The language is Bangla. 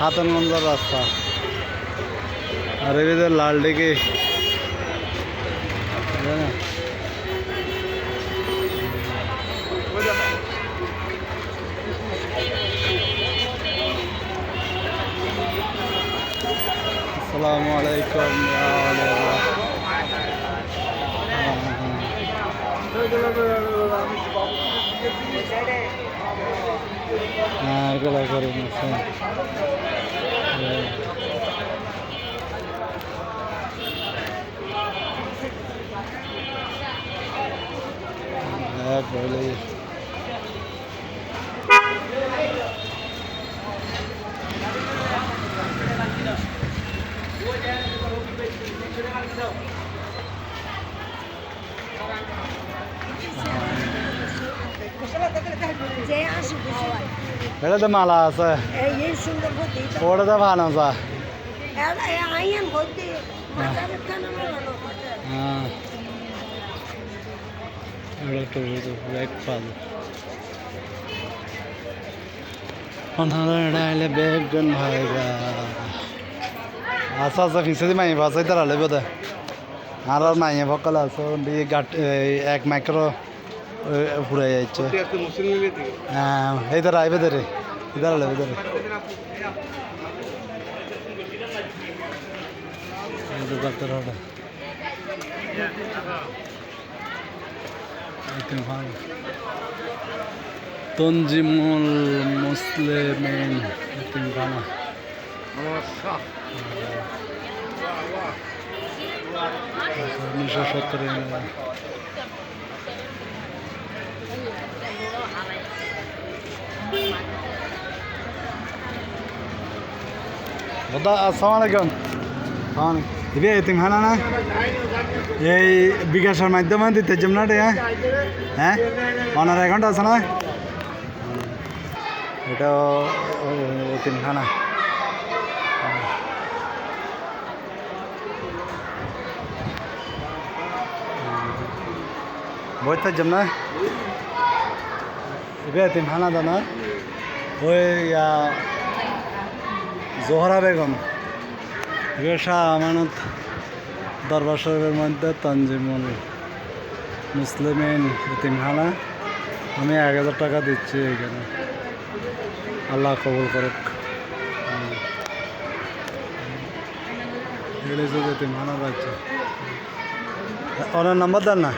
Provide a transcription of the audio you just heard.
হাতনগঞ্জের রাস্তা আর এদিকে লাল ডিগি আসসালামু আলাইকুম ইয়া আলিয়াল্লাহ। এগুলো করে নিচ্ছে হ্যাঁ বলে যে আসুক খাওয়ায় এটা তো মালা আছে ওটা তো ভালো আছে আইয়ান গতি মাথার কেন মেলানো হ্যাঁ এটা তো ব্যাগ পাবো অন্ধারে ডাইলে ব্যাগ গন ভাইগা আচ্ছা আচ্ছা ফিসে মাই বাসাই তারা লেবে দে আর মাইয়ে বকল আছে এক মাইক্রো ফুরে যাচ্ছে। হ্যাঁ এই তারা আইবে দে রে ইদার এতিমখানা তঞ্জিমুল মুসলিমিন উনিশশো সত্তরে। দাদা আসসালামু আলাইকুম হ্যাঁ ইবে এতিমখানা না এই বিকাশের মাধ্যমে দিতে না রে হ্যাঁ অনার অ্যাকাউন্ট আছে না এটা তিনখানা বইতে যাম না এবে তিনখানা দানা ওই জোহরা বেগম শাহ আমানত দরবার শরীফের মধ্যে তঞ্জিমুল মুসলিমিন ইতিমখানা। আমি এক হাজার টাকা দিচ্ছি এখানে। আল্লাহ কবুল করুক। এগুলো পাচ্ছে। ওনার নাম্বার দেন না?